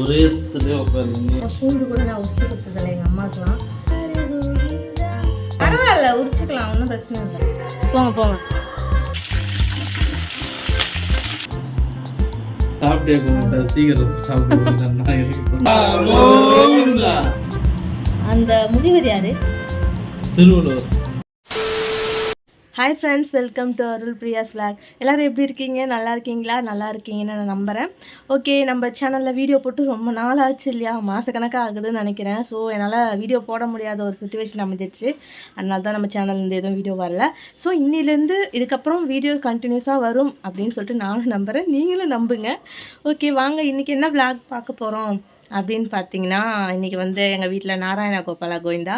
ஒரே இடத்துல பூண்டு கூட நான் உரிச்சு கொடுத்ததில்ல எங்கள் அம்மாக்கெலாம் பரவாயில்ல உரிச்சுக்கலாம் ஒன்றும் பிரச்சனை இல்லை. போங்க போங்க. சாப்பிட்டே போக சீக்கிரம் சாப்பிட்டு அந்த முனிவர் யாரு? Thiruvalluvar. Hi friends welcome to Arul Priya's vlog. எல்லோரும் எப்படி இருக்கீங்க? நல்லா இருக்கீங்களா? நல்லா இருக்கீங்கன்னு நான் நம்புகிறேன் ஓகே நம்ம சேனலில் வீடியோ போட்டு ரொம்ப நாள் ஆச்சு இல்லையா? மாதக்கணக்காக ஆகுதுன்னு நினைக்கிறேன். ஸோ என்னால் வீடியோ போட முடியாத ஒரு சுச்சுவேஷன் அமைஞ்சிச்சு அதனால தான் நம்ம சேனல்லேருந்து எதுவும் வீடியோ வரல. ஸோ இன்னிலேருந்து இதுக்கப்புறம் வீடியோ கண்டினியூஸாக வரும் அப்படின்னு சொல்லிட்டு நானும் நம்புகிறேன் நீங்களும் நம்புங்க. ஓகே வாங்க இன்றைக்கி என்ன vlog பார்க்க போகிறோம் அப்படின்னு பார்த்தீங்கன்னா இன்றைக்கி வந்து எங்கள் வீட்டில் நாராயண கோபாலா கோவிந்தா.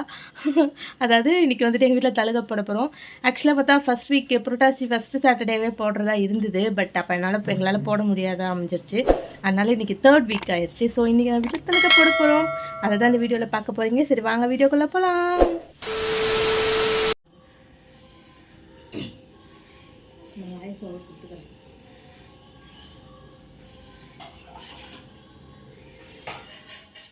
அதாவது இன்றைக்கி வந்துட்டு எங்கள் வீட்டில் தழுக போட போகிறோம் ஆக்சுவலாக பார்த்தா ஃபஸ்ட் வீக் புரட்டாசி ஃபஸ்ட்டு சாட்டர்டேவே போடுறதா இருந்தது. பட் அப்போ என்னால் எங்களால் போட முடியாதா அமைஞ்சிருச்சு. அதனால் இன்றைக்கி தேர்ட் வீக் ஆயிடுச்சு ஸோ இன்றைக்கி வீட்டில் தழுக போட போகிறோம் அதை தான் இந்த வீடியோவில் பார்க்க போகிறீங்க சரி வாங்க வீடியோக்குள்ளே போகலாம்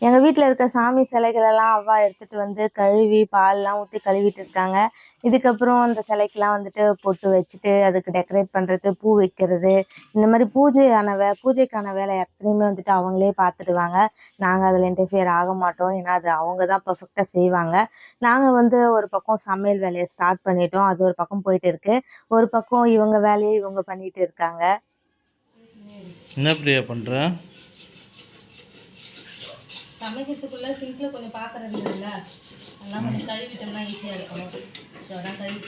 எங்கள் வீட்டில் இருக்க சாமி சிலைகளெல்லாம் அவ்வா எடுத்துகிட்டு வந்து கழுவி பால்லாம் ஊற்றி கழுவிட்டு இருக்காங்க இதுக்கப்புறம் அந்த சிலைக்கெலாம் வந்துட்டு பொட்டு வச்சுட்டு அதுக்கு டெக்கரேட் பண்ணுறது பூ வைக்கிறது. இந்த மாதிரி பூஜையான வே பூஜைக்கான வேலை எத்தனையுமே வந்துட்டு அவங்களே பார்த்துடுவாங்க நாங்கள் அதில் இன்டர்ஃபியர் ஆக மாட்டோம். ஏன்னா அது அவங்க தான் பர்ஃபெக்டாக செய்வாங்க. நாங்கள் வந்து ஒரு பக்கம் சமையல் வேலையை ஸ்டார்ட் பண்ணிட்டோம். அது ஒரு பக்கம் போயிட்டு இருக்கு. ஒரு பக்கம் இவங்க வேலையை இவங்க பண்ணிட்டு இருக்காங்க. என்ன பிரியா பண்ற? சமைக்கிறதுக்குள்ள சிங்க்ல கொஞ்சம் பாத்திரம் இருந்ததுல்ல அதெல்லாம் கொஞ்சம் கழுவிட்டோம்னா ஈஸியாக இருக்கணும் ஸோ அதான் கழுவி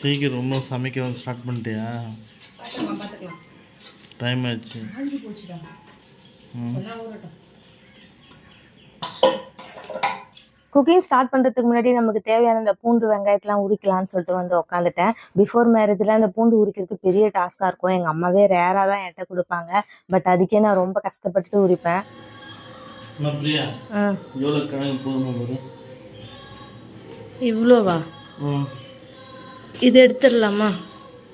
சீக்கிரம் இன்னும் சமைக்க வந்து ஸ்டார்ட் பண்ணிட்டியா? பார்த்துக்கலாம் பார்த்துக்கலாம் டைம் ஆச்சு. காஞ்சி போச்சுடா. ஊறட்டும். குக்கிங் ஸ்டார்ட் பண்ணுறதுக்கு முன்னாடி நமக்கு தேவையான இந்த பூண்டு வெங்காயத்தெலாம் உரிக்கலாம்னு சொல்லிட்டு வந்து உட்காந்துட்டேன் பிஃபோர் மேரேஜில் இந்த பூண்டு உரிக்கிறது பெரிய டாஸ்காக இருக்கும். எங்கள் அம்மாவே ரேராக தான் என்கிட்ட கொடுப்பாங்க. பட் அதுக்கே நான் ரொம்ப கஷ்டப்பட்டுட்டு உரிப்பேன். பிரியா. எவ்வளோ போதுமா இவ்வளோவா? இது எடுத்துடலாமா?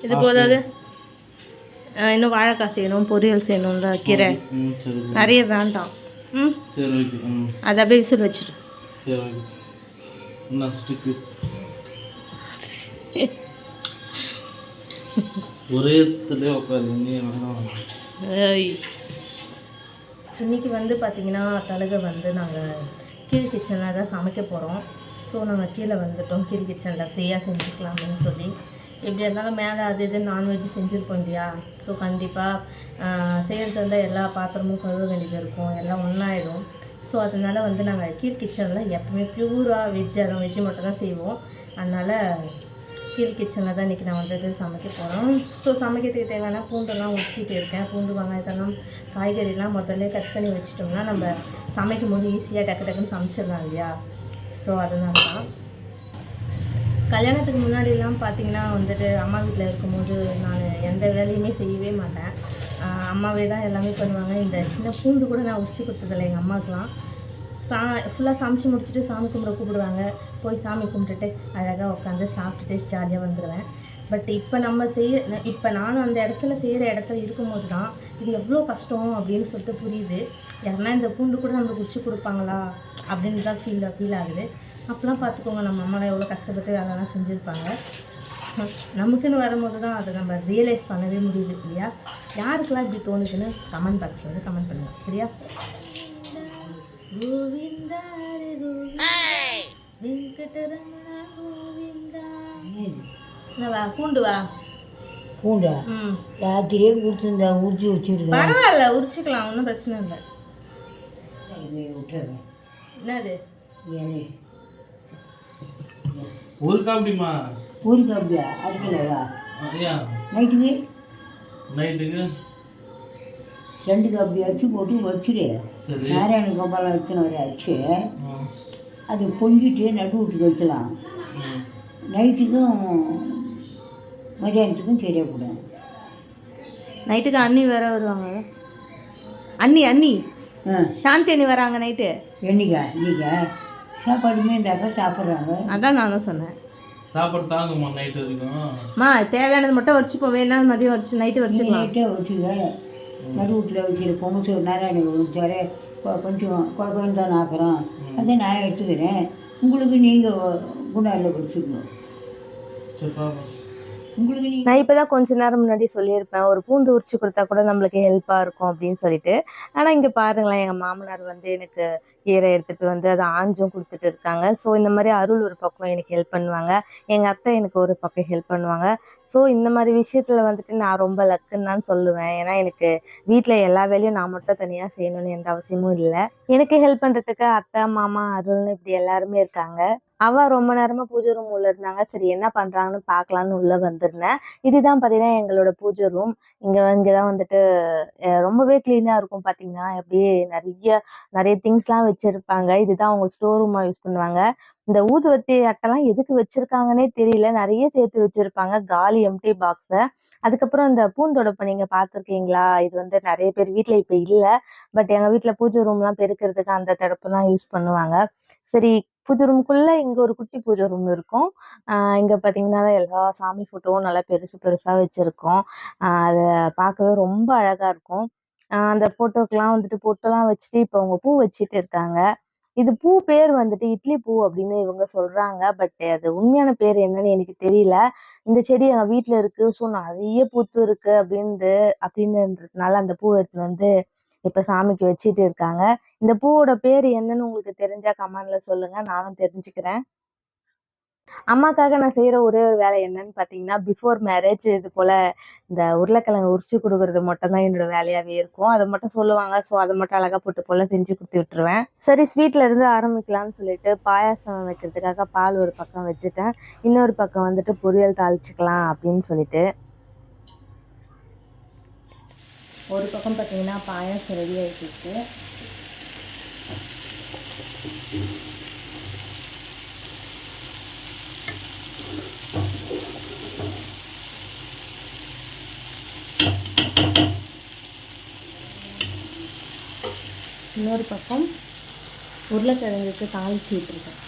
இது போதாது? இன்னும் வாழைக்காய் செய்யணும் பொரியல் செய்யணும்ல கீரை. நிறைய வேண்டாம். ம்? அதை அப்படியே விசில் வச்சிடு சரி ஓகே. என்ன ஸ்டிக்கு? ஒரே இடத்துல உட்காரு இன்றைக்கி இன்னைக்கு வந்து பார்த்தீங்கன்னா தலகை வந்து நாங்கள் கீழ் கிச்சனில் தான் சமைக்க போகிறோம் ஸோ நாங்கள் கீழே வந்துட்டோம். கீழ் கிச்சனில் ஃப்ரீயாக செஞ்சுக்கலாம்னு சொல்லி. எப்படி இருந்தாலும் மேலே அது இது நான்வெஜ் செஞ்சுருப்போம் இல்லையா? ஸோ கண்டிப்பாக செய்கிறது இருந்தால் எல்லா பாத்திரமும் கழுவ வேண்டியது இருக்கும். எல்லாம் ஒன்றாயிடும் ஸோ அதனால வந்து நாங்கள் கீழ் கிச்சனில் எப்பவுமே ப்யூராக வெஜ் வெஜ்ஜு மட்டும் தான் செய்வோம். அதனால் கீழ் கிச்சனில் தான் இன்றைக்கி நான் வந்துட்டு சமைக்க போகிறோம் ஸோ சமைக்கிறதுக்கு தேவையான பூண்டெல்லாம் உச்சிட்டு இருக்கேன். பூண்டு வெங்காயத்தெல்லாம் காய்கறிலாம் முதல்ல கட் பண்ணி வச்சுட்டோம்னா நம்ம சமைக்கும் போது ஈஸியாக டக்கு டக்குன்னு சமைச்சிடலாம் இல்லையா? ஸோ அதனால தான் கல்யாணத்துக்கு முன்னாடிலாம் பார்த்தீங்கன்னா வந்துட்டு அம்மா வீட்டில் இருக்கும்போது நான் எந்த வேலையுமே செய்யவே மாட்டேன். அம்மாவே தான் எல்லாமே பண்ணுவாங்க. இந்த சின்ன பூண்டு கூட நான் உரிச்சு கொடுத்ததில்ல எங்கள் அம்மாவுக்குலாம் சா ஃபுல்லாக சமைச்சு முடிச்சுட்டு சாமி கும்பிட கூப்பிடுவாங்க. போய் சாமி கும்பிட்டுட்டு அழகாக உட்காந்து சாப்பிட்டுட்டு ஜாலியாக வந்துடுவேன் பட் இப்போ நம்ம செய்ய இப்போ நானும் அந்த இடத்துல செய்கிற இடத்துல இருக்கும்போது தான் இது எவ்வளோ கஷ்டம் அப்படின்னு சொல்லிட்டு புரியுது. யாருன்னா இந்த பூண்டு கூட நம்மளுக்கு உரிச்சு கொடுப்பாங்களா அப்படின்னு தான் ஃபீல் ஃபீல் ஆகுது. அப்போலாம் பார்த்துக்கோங்க நம்ம அம்மாலாம் எவ்வளோ கஷ்டப்பட்டு வேலைலாம் செஞ்சுருப்பாங்க. நமக்குன்னு வரும்போது தான் அதை நம்ம ரியலைஸ் பண்ணவே முடியுது இல்லையா? யாருக்கெல்லாம் இப்படி தோணுதுன்னு கமெண்ட் பாக்ஸில் வந்து கமெண்ட் பண்ணுங்கள் சரியா? கோவிந்தா ஹரி கோவிந்தா, வெங்கடரமணா கோவிந்தா. என்ன வா பூண்டு வா பூண்டா ம் ராத்திரியே கொடுத்துருந்தா உரிச்சு வச்சுருக்கேன் பரவாயில்ல உரிச்சிக்கலாம் ஒன்றும் பிரச்சனை இல்லை விட்டுறேன் என்னது ஏனே ஒரு காப்பிடிமா ஊருக்கு அப்படியா அரைக்கலவா ஐயா நைட்டுக்கு நைட்டுக்கு ரெண்டு காப்பி அச்சு போட்டு வச்சுரு சரி நாராயண கோபாலம் வச்சுன வர அச்சு ம் அது பொங்கிட்டு நடு விட்டு வைக்கலாம். நைட்டுக்கும் மதியானத்துக்கும் சரியாக போடும் நைட்டுக்கு அண்ணி வேற வருவாங்க. அண்ணி அண்ணி. ஆ. சாந்தி அண்ணி வராங்க நைட்டு. என்னைக்கா? இன்னைக்கா? சாப்பாடுமே இருந்தாக்கா சாப்பிட்றாங்க. அதான் நானும் சொன்னேன். சாப்பாடு தாங்குமா நைட் வரைக்கும். மா தேவையானது மட்டும் வச்சுப்போம் வேணா மதியம் வச்சு நைட்டு வச்சுக்கலாம் நைட்டே வச்சுக்க. நடு வீட்டில் வைக்கிற பொங்கச்சோறு நாராயண வச்சாரு கொஞ்சம் குழந்தை தான் ஆக்குறோம் அதை நான் எடுத்துக்கிறேன். உங்களுக்கு நீங்கள் குண்டாரில் குடிச்சுக்கணும் சரி உங்களுக்கு நான் இப்போ தான் கொஞ்ச நேரம் முன்னாடி சொல்லியிருப்பேன். ஒரு பூண்டு உரிச்சு கொடுத்தா கூட நம்மளுக்கு ஹெல்ப்பாக இருக்கும் அப்படின்னு சொல்லிட்டு. ஆனால் இங்கே பாருங்களேன் எங்கள் மாமனார் வந்து எனக்கு கீரை எடுத்துகிட்டு வந்து அதை ஆஞ்சும் கொடுத்துட்டு இருக்காங்க. ஸோ இந்த மாதிரி அருள் ஒரு பக்கம் எனக்கு ஹெல்ப் பண்ணுவாங்க. எங்கள் அத்தை எனக்கு ஒரு பக்கம் ஹெல்ப் பண்ணுவாங்க. ஸோ இந்த மாதிரி விஷயத்தில் வந்துட்டு நான் ரொம்ப லக்குன்னு தான் சொல்லுவேன். ஏன்னா எனக்கு வீட்டில் எல்லா வேலையும் நான் மட்டும் தனியாக செய்யணும்னு எந்த அவசியமும் இல்லை. எனக்கு ஹெல்ப் பண்ணுறதுக்கு அத்தை மாமா அருள்னு இப்படி எல்லாருமே இருக்காங்க. அவ ரொம்ப நேரமா பூஜை ரூம் உள்ள இருந்தாங்க. சரி என்ன பண்றாங்கன்னு பார்க்கலான்னு உள்ள வந்திருந்தேன். இதுதான் பார்த்தீங்கன்னா எங்களோட பூஜை ரூம் இங்க இங்கே தான் வந்துட்டு ரொம்பவே க்ளீனாக இருக்கும் பார்த்தீங்கன்னா அப்படியே நிறைய நிறைய திங்ஸ்லாம் வச்சுருப்பாங்க. இதுதான் அவங்க ஸ்டோர் ரூமாக யூஸ் பண்ணுவாங்க. இந்த ஊதுவத்தி அட்டைலாம் எதுக்கு வச்சிருக்காங்கன்னே தெரியல. நிறைய சேர்த்து வச்சிருப்பாங்க. காலி எம்டி பாக்ஸை அதுக்கப்புறம் இந்த பூந்தொடப்பை நீங்க பார்த்துருக்கீங்களா இது வந்து நிறைய பேர் வீட்டில் இப்போ இல்லை. பட் எங்கள் வீட்டில் பூஜை ரூம்லாம் பெருக்கிறதுக்கு அந்த தடுப்பு தான் யூஸ் பண்ணுவாங்க. சரி பூஜை ரூமுக்குள்ள இங்கே ஒரு குட்டி பூஜை ரூம் இருக்கும். இங்கே இங்க பார்த்தீங்கன்னா எல்லா சாமி ஃபோட்டோவும் நல்லா பெருசு பெருசாக வச்சுருக்கோம். அதை பார்க்கவே ரொம்ப அழகாக இருக்கும். அந்த ஃபோட்டோக்கெலாம் வந்துட்டு பொட்டெல்லாம் வச்சுட்டு இப்போ அவங்க பூ வச்சுட்டு இருக்காங்க. இது பூ பேர் வந்துட்டு இட்லி பூ அப்படின்னு இவங்க சொல்றாங்க. பட் அது உண்மையான பேர் என்னன்னு எனக்கு தெரியல. இந்த செடி எங்க வீட்டில் இருக்கு. ஸோ நிறைய பூத்து இருக்கு அப்படின்னு அப்படின்றதுனால அந்த பூ எடுத்துட்டு வந்து இப்ப சாமிக்கு வச்சுட்டு இருக்காங்க. இந்த பூவோட பேர் என்னன்னு உங்களுக்கு தெரிஞ்சா கமெண்ட்ல சொல்லுங்க. நானும் தெரிஞ்சுக்கிறேன். அம்மாக்காக நான் செய்யற ஒரே ஒரு வேலை என்னன்னு பாத்தீங்கன்னா பிஃபோர் மேரேஜ் இது போல இந்த உருளைக்கிழங்கு உரிச்சு கொடுக்கறது மட்டும் தான் என்னோட வேலையாவே இருக்கும். அதை மட்டும் சொல்லுவாங்க. ஸோ அதை மட்டும் அழகா போட்டு போல செஞ்சு கொடுத்து விட்டுருவேன். சரி ஸ்வீட்ல இருந்து ஆரம்பிக்கலாம்னு சொல்லிட்டு பாயாசம் வைக்கிறதுக்காக பால் ஒரு பக்கம் வச்சுட்டேன். இன்னொரு பக்கம் வந்துட்டு பொரியல் தாளிச்சுக்கலாம் அப்படின்னு சொல்லிட்டு. ஒரு பக்கம் பார்த்தீங்கன்னா பாயாசம் ரெடி ஆகிட்டு இன்னொரு பக்கம் உருளைக்கிழங்குக்கு தாளிச்சு விட்டுருக்கேன்.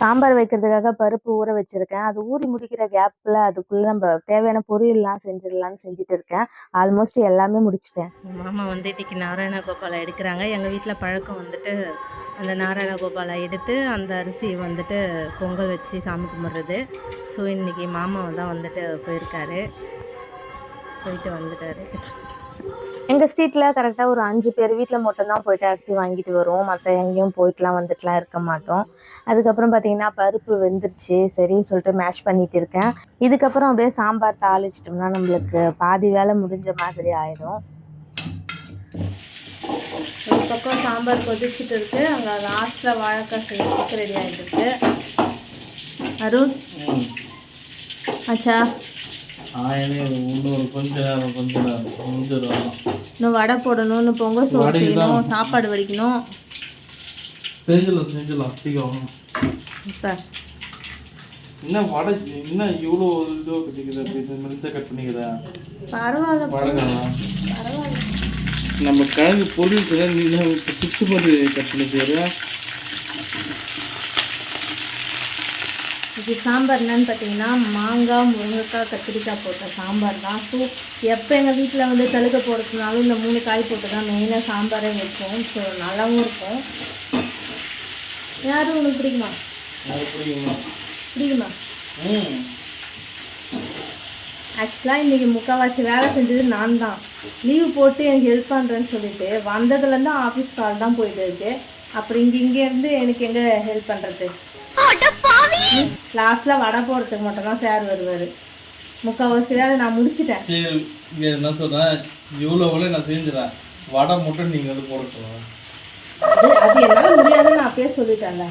சாம்பார் வைக்கிறதுக்காக பருப்பு ஊற வச்சிருக்கேன். அது ஊறி முடிக்கிற கேப்ல அதுக்குள்ள நம்ம தேவையான பொரியல்லாம் செஞ்சிடலாம்னு செஞ்சுட்டு இருக்கேன். ஆல்மோஸ்ட் எல்லாமே முடிச்சிட்டேன். மாமா வந்து இன்னைக்கு நாராயண கோபாலை எடுக்கிறாங்க. எங்கள் வீட்டில் பழக்கம் வந்துட்டு அந்த நாராயண கோபாலை எடுத்து அந்த அரிசி வந்துட்டு பொங்கல் வச்சு சாமி கும்பிட்றது. ஸோ இன்னைக்கு மாமா தான் வந்துட்டு போயிருக்காரு. போயிட்டு வந்துட்டாரு. எங்கள் ஸ்ட்ரீட்டில் கரெக்டாக ஒரு அஞ்சு பேர் வீட்டில் மட்டும்தான் போயிட்டு அரிசி வாங்கிட்டு வருவோம். மற்ற எங்கேயும் போயிட்டுலாம் வந்துட்டுலாம் இருக்க மாட்டோம். அதுக்கப்புறம் பார்த்தீங்கன்னா பருப்பு வெந்துருச்சு. சரின்னு சொல்லிட்டு மேஷ் பண்ணிட்டு இருக்கேன். இதுக்கப்புறம் அப்படியே சாம்பார் தாளிச்சிட்டோம்னா நம்மளுக்கு பாதி வேலை முடிஞ்ச மாதிரி ஆயிடும். ஒரு பக்கம் சாம்பார் கொதிச்சுட்டு இருக்கு. அங்கே லாஸ்ட்டில் வாழைக்காய் செய்யறதுக்கு ரெடி ஆகிட்டு இருக்கு. அருண். ம். ஆயனே இன்னொரு கொஞ்ச நேரம் கொஞ்ச இன்னும் வடை போடணும் இன்னும் பொங்கல் சோறு வடைக்கு தான். செய்யணும் சாப்பாடு வடிக்கணும். செஞ்சிடலாம் செஞ்சிடலாம் சீக்கிரம். இப்போ. என்ன வடை என்ன இவ்வளோ இதோ கட்டிக்கிற இது கட் பண்ணிக்கிற? பரவாயில்ல பரவாயில்ல. நம்ம கிழங்கு பொருள் நீ பிச்சு மாதிரி கட் பண்ணி இது சாம்பார் என்னன்னு பார்த்தீங்கன்னா மாங்காய் முருங்கைக்காய் கத்திரிக்காய் போட்ட சாம்பார் தான். ஸோ எப்போ எங்கள் வீட்டில் வந்து தழுக்க போடுறதுனாலும் இந்த மூணு காய் போட்டு தான் மெயினாக சாம்பாரே வைப்போம். ஸோ நல்லாவும் இருக்கும். யாரும் உனக்கு பிடிக்குமா? பிடிக்குமா? ஆக்சுவலாக இன்றைக்கி முக்கால்வாசி வேலை செஞ்சது நான் தான். லீவு போட்டு எனக்கு ஹெல்ப் பண்ணுறேன்னு சொல்லிட்டு வந்ததுலேருந்து ஆஃபீஸ் கால் தான் போயிட்டு இருக்கு. அப்புறம் இங்கே இங்கேருந்து எனக்கு எங்கே ஹெல்ப் பண்ணுறது லாஸ்ட்டில் வடை போடுறதுக்கு மட்டும் தான் சார் வருவார். முக்கால்வாசி வேலை நான் முடிச்சிட்டேன். சரி இங்க என்ன சொல்றேன்? இவ்வளோ வேலை நான் செஞ்சுறேன். வடை மட்டும் நீங்கள் வந்து போட சொல்லுங்க அது என்னால் முடியாதுன்னு நான் அப்பயே சொல்லிட்டேன்ல.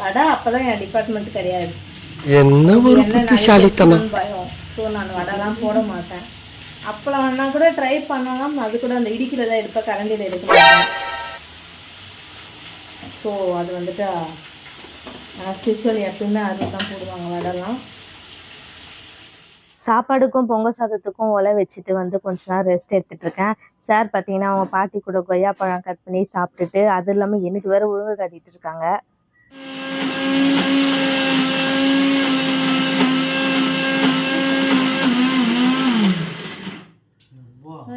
வடை அப்போதான் என் டிபார்ட்மெண்ட் கிடையாது. என்ன ஒரு புத்திசாலித்தனம்? பயம். ஸோ நான் வடைலாம் போட மாட்டேன். அப்பளம் வேணா கூட ட்ரை பண்ணலாம். அது கூட அந்த இடிக்கிறத எடுப்ப கரண்டியில் எடுக்க மாட்டேன். ஸோ அது வந்துட்டு ஆஸ் யூஸ்வல் எப்பயுமே அது தான் போடுவாங்க வடைலாம். சாப்பாடுக்கும் பொங்கல் சாதத்துக்கும் ஒலை வச்சுட்டு வந்து கொஞ்ச நேரம் ரெஸ்ட் எடுத்துட்டு இருக்கேன். சார் பார்த்தீங்கன்னா அவங்க பாட்டி கூட கொய்யா பழம் கட் பண்ணி சாப்பிட்டுட்டு அது இல்லாமல் எனக்கு வேற ஒழுங்கு காட்டிட்டு இருக்காங்க.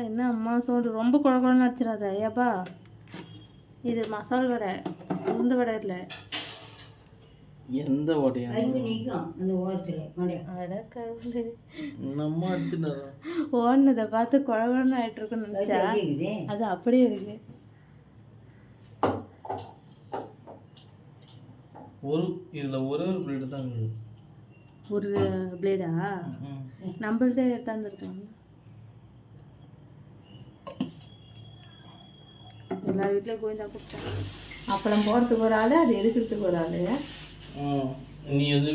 என்ன அம்மா சவுண்டு ரொம்ப குழ குழன்னு அடிச்சிடாத ஐயாப்பா. இது மசால் வடை உளுந்த வடை இல்லை. எந்த ஓடுனதை பார்த்து குழ குழன்னு ஆயிட்டு இருக்குன்னு நினச்சா அது அப்படியே இருக்கு ஒரு இதுல ஒரே ஒரு பிளேடு தான் ஒரு பிளேடா ம். நம்மள்தே எடுத்தாந்துருக்காங்க எல்லா வீட்லயும் கோயிந்தா கொடுத்தாங்க அப்பளம் போகிறதுக்கு ஒரு ஆள் அது எடுக்கிறதுக்கு ஒரு ஆள். நீ வந்து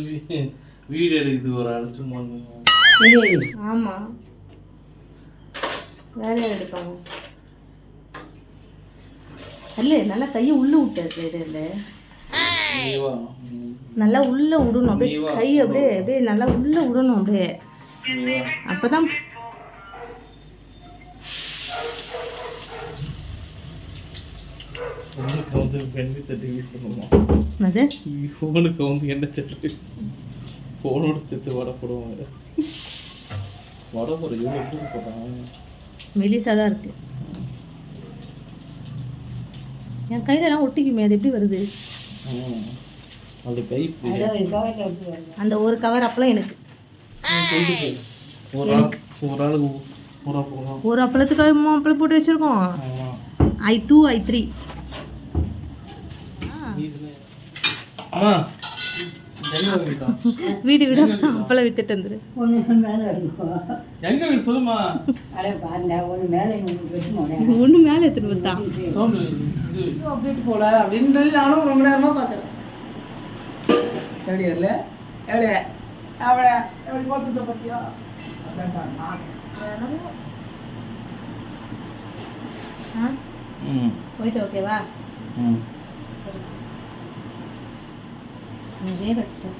வீடு எடுக்கிறதுக்கு ஒரு ஆள் சும்மா ஆமாம் வேற எடுப்பாங்க? அல்ல நல்லா கையை உள்ள விட்டாரு இல்லை. நல்லா உள்ள விடணும். அப்படியே. கை அப்படியே அப்படியே நல்லா உள்ள விடணும் அப்படியே. அப்பதான் வந்து வெண்ணி தட்டி வீசணுமா அது ஃபோனுக்கு வந்து என்ன சட்டு ஃபோனோட சேர்த்து வடை போடுவாங்க வடை போட எவ்வளோ எப்படி போட்டாங்க மெலிசா தான் இருக்கு. என் கையில எல்லாம் ஒட்டிக்குமே அது எப்படி வருது? கை அந்த ஒரு கவர் அப்பளம் எனக்கு. ஒரு ஒரு ஆளுக்கு அப்பளத்துக்கு மூணு அப்பளம் போட்டு வச்சிருக்கோம். ஐ டூ ஐ த்ரீ வீடு வீடு அப்பளம் வித்துட்டு வந்துரு. ஒண்ணு மேல எடுத்துட்டு வந்தான் போல அப்படின்னு சொல்லி நானும் ரொம்ப நேரமா எப்படி அவளை எப்படி பார்த்துட்ட? ம். போயிட்டு ஓகேவா ம். இதே வச்சிட்டேன்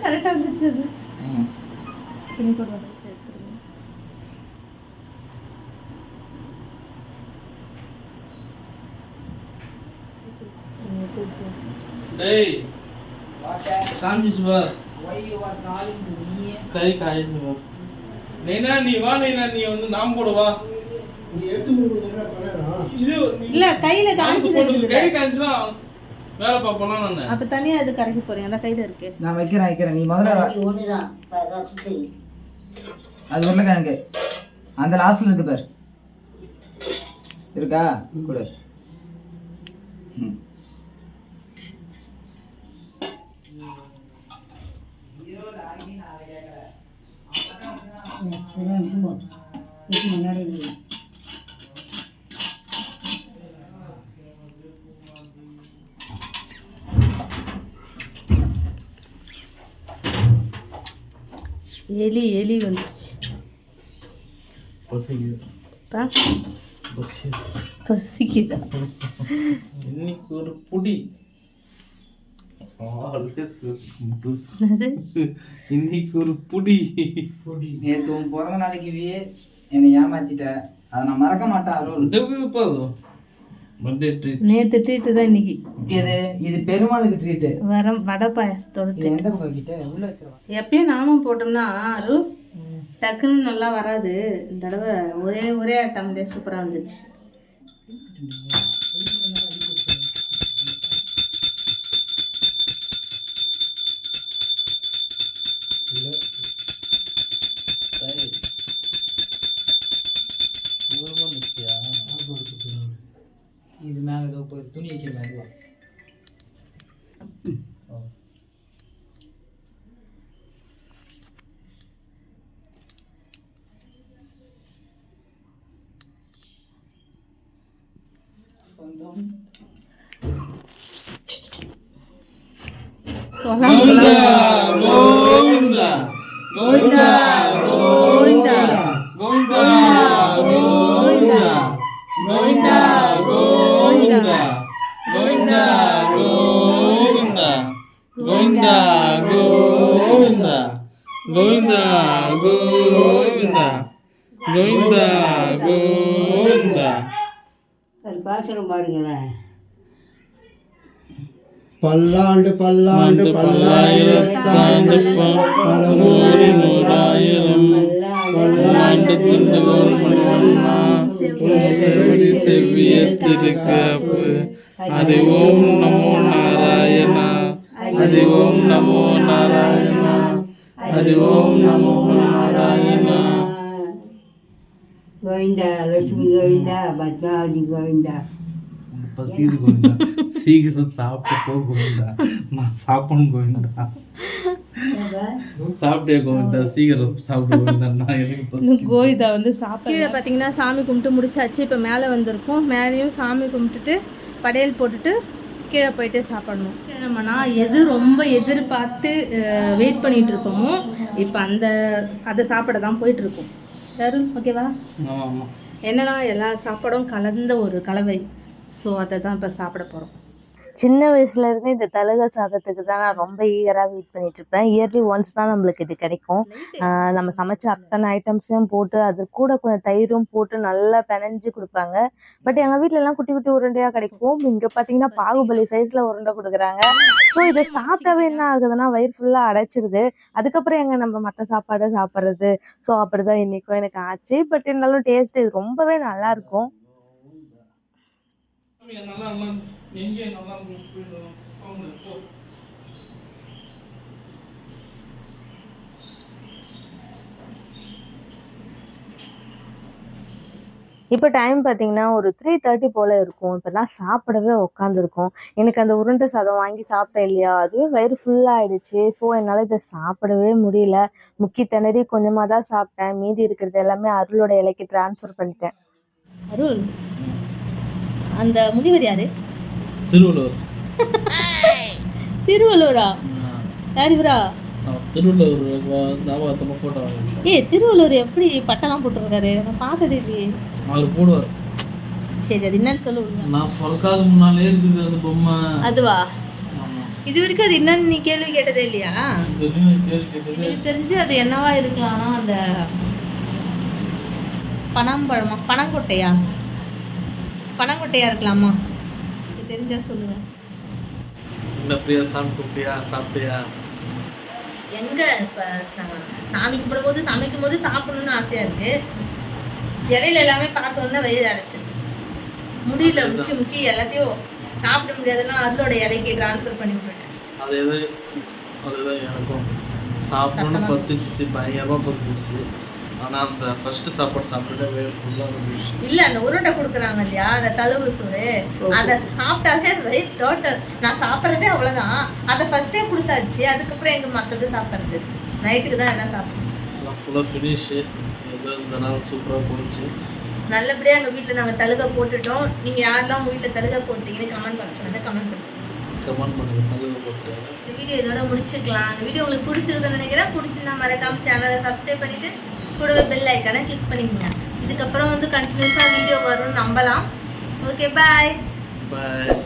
கரெக்டாக இருந்துச்சு அது ம் சின்ன கூட எடுத்துருங்க டேய் காஞ்சிச்சு வா ஒய் யுவர் காலிங் நீ கை காய்ச்சி வா நைனா நீ வா நைனா நீ வந்து நாம் கூட வா. இது நீ- இல்ல கையில காய்ச்சி போட்டு கை காய்ச்சினா வேலை பார்ப்போம்னா நான். அப்ப தனியா அது கரைக்க போறீங்க. அதான் கையில இருக்கு. நான் வைக்கிறேன் வைக்கிறேன். நீ முதல்ல ஒன்று தான் ரசத்துக்கு அது உருளைக்கிழங்கு. அந்த லாஸ்ட்ல இருக்கு பார். இருக்கா? கொடு. ம். இதுக்கு முன்னாடி இல்லை. எலி எலி வந்துச்சு பசிக்குது பா பசிக்குது பசிக்குதா இன்னைக்கு ஒரு புடி இன்னைக்கு ஒரு புடி. நேத்து உன் பிறந்த நாளைக்கு என்னை ஏமாத்திட்ட. அதை நான் மறக்க மாட்டேன் அருள். ட்ரீட் நேத்து ட்ரீட்டு தான் இன்னைக்கு. இது இது பெருமாளுக்கு ட்ரீட்டு வர வடை பாயசத்தோட எந்த உள்ள வச்சிருவா. எப்பயும் நாமும் போட்டோம்னா அரு டக்குன்னு நல்லா வராது. இந்த தடவை ஒரே ஒரே அட்டம்லேயே சூப்பராக வந்துச்சு 锁上了 பல்லாண்டு பல்லாண்டு பல்லாயிரத்தாண்டு பல கோடி நூறாயிரம் பல்லாண்டு செவ்வடி செவ்விய திருக்காப்பு ஹரி ஓம் நமோ நாராயணா ஹரி ஓம் நமோ நாராயணா ஹரி ஓம் நமோ நாராயணா. கோவிந்தா லட்சுமி கோவிந்தா பத்மாவதி கோவிந்தா. பசிக்குது கோவிந்தா. சீக்கிரம் சாப்பிட்டு போ கோவிந்தா நான் சாப்பிடணும் கோவிந்தா. சாப்பிட்டியா கோவிந்தா? சீக்கிரம் சாப்பிட்டு கோவிந்தா. நான் எனக்கு கோவிதா வந்து சாப்பிட கீழே பார்த்தீங்கன்னா சாமி கும்பிட்டு முடிச்சாச்சு. இப்போ மேலே வந்திருக்கோம். மேலேயும் சாமி கும்பிட்டுட்டு படையல் போட்டுட்டு கீழே போயிட்டு சாப்பிடணும். நம்மனா எது ரொம்ப எதிர்பார்த்து வெயிட் பண்ணிட்டு இருக்கோமோ இப்போ அந்த அதை சாப்பிட தான் போயிட்டு இருக்கோம் தருண் ஓகேவா என்னன்னா எல்லா சாப்பாடும் கலந்த ஒரு கலவை. ஸோ அதை தான் இப்போ சாப்பிட போகிறோம் சின்ன வயசுல இருந்து இந்த தலக சாதத்துக்கு தான் நான் ரொம்ப ஈகராக வெயிட் பண்ணிட்டு இருப்பேன். இயர்லி ஒன்ஸ் தான் நம்மளுக்கு இது கிடைக்கும். நம்ம சமைச்ச அத்தனை ஐட்டம்ஸையும் போட்டு அது கூட கொஞ்சம் தயிரும் போட்டு நல்லா பிணைஞ்சு கொடுப்பாங்க. பட் எங்கள் வீட்ல எல்லாம் குட்டி குட்டி உருண்டையாக கிடைக்கும். இங்கே பார்த்தீங்கன்னா பாகுபலி சைஸில் உருண்டை கொடுக்குறாங்க. ஸோ இதை சாப்பிட்டாவே என்ன ஆகுதுன்னா வயிறு ஃபுல்லாக அடைச்சிடுது அதுக்கப்புறம் எங்க நம்ம மற்ற சாப்பாடை சாப்பிட்றது? ஸோ அப்படிதான் இன்னைக்கும் எனக்கு ஆச்சு. பட் இருந்தாலும் டேஸ்ட் இது ரொம்பவே நல்லா நல்லா எங்கே நல்லா. போங்க, போ. இப்போ டைம் பார்த்தீங்கன்னா ஒரு த்ரீ தேர்ட்டி போல் இருக்கும். இப்போல்லாம் சாப்பிடவே உட்காந்துருக்கோம் எனக்கு அந்த உருண்டை சாதம் வாங்கி சாப்பிட்டேன் இல்லையா? அதுவே வயிறு ஃபுல்லாக ஆயிடுச்சு. ஸோ என்னால் இதை சாப்பிடவே முடியல. முக்கி திணறி கொஞ்சமாக தான் சாப்பிட்டேன். மீதி இருக்கிறது எல்லாமே அருளோட இலைக்கு ட்ரான்ஸ்ஃபர் பண்ணிட்டேன். அருள்? அந்த முனிவர் யாரு? திருவள்ளுவர் திருவள்ளூரா? யார் இவரா நான் திருவள்ளுவர் ஞாபகத்தமாக போட்டோ ஏய் திருவள்ளூர் எப்படி பட்டெல்லாம் போட்டிருக்காரு? நான் பார்த்தது இல்லையே. அவர் போடுவார். சரி அது என்னன்னு சொல்லுங்க. நான் பிறக்காத முன்னாலே இருக்குது அந்த பொம்மை. அதுவா? இது வரைக்கும் அது என்னன்னு நீ கேள்வி கேட்டதே இல்லையா? எனக்கு தெரிஞ்சு அது என்னவா இருக்கலாம்னா அந்த பனம்பழமா பனங்கொட்டையா? பனங்கொட்டையா இருக்கலாமா? தெரிஞ்சா சொல்லுங்க. என்ன பிரியா சாப்பிட்டுப்பியா சாப்பிட்டியா? எங்க இப்ப சாமி கும்பிடும் போது சமைக்கும் போது சாப்பிடணும்னு ஆசையா இருக்கு. இடையில எல்லாமே பார்த்தோன்னா வயிறு அடைச்சிது முடியல முக்கி முக்கி எல்லாத்தையும் சாப்பிட முடியாதுன்னா அருளோட இடைக்கு ட்ரான்ஸ்ஃபர் பண்ணி விட்டுட்டேன். அது எது? அதுதான் எனக்கும். சாப்பிடணும்னு பசிச்சிச்சு பயங்கரமாக பசிச்சிச்சு. ஆனால் அந்த ஃபர்ஸ்ட் சாப்பாடு சாப்பிட்டுட்டு வேறு ஃபுல்லாக இருந்துச்சு இல்ல அந்த உருண்டை கொடுக்குறாங்க இல்லையா? அந்த தழுவு சோறு. அதை சாப்பிட்டாலே வயிறு டோட்டல் நான் சாப்பிட்றதே அவ்வளவுதான். அதை ஃபர்ஸ்டே கொடுத்தாச்சு. அதுக்கப்புறம் எங்க மத்தது சாப்பிட்றது? நைட்டுக்கு தான் எல்லாம் சாப்பிடுறோம் ஃபுல்லாக ஃபினிஷு இந்த நாள் சூப்பராக போணுச்சு நல்லபடியா எங்க வீட்ல நாங்க தழுகை போட்டுட்டோம். நீங்க யாரெல்லாம் உங்க வீட்ல தழுகை போட்டீங்கன்னு கமெண்ட் வந்து கமெண்ட் பண்ணுங்க. கமெண்ட் பண்ணுங்க. தழுவு போட்டு. இந்த வீடியோ இதோட முடிச்சுக்கலாம். இந்த வீடியோ உங்களுக்கு பிடிச்சிருக்குன்னு நினைக்கிறேன். பிடிச்சிருந்தா மறக்காம சேனலை சப்ஸ்கிரைப் பண்ணிட்டு கூடவே பெல் ஐக்கானை கிளிக் பண்ணிக்கோங்க. இதுக்கப்புறம் வந்து கண்டினியூஸாக வீடியோ வரும்னு நம்பலாம். ஓகே பாய் பாய்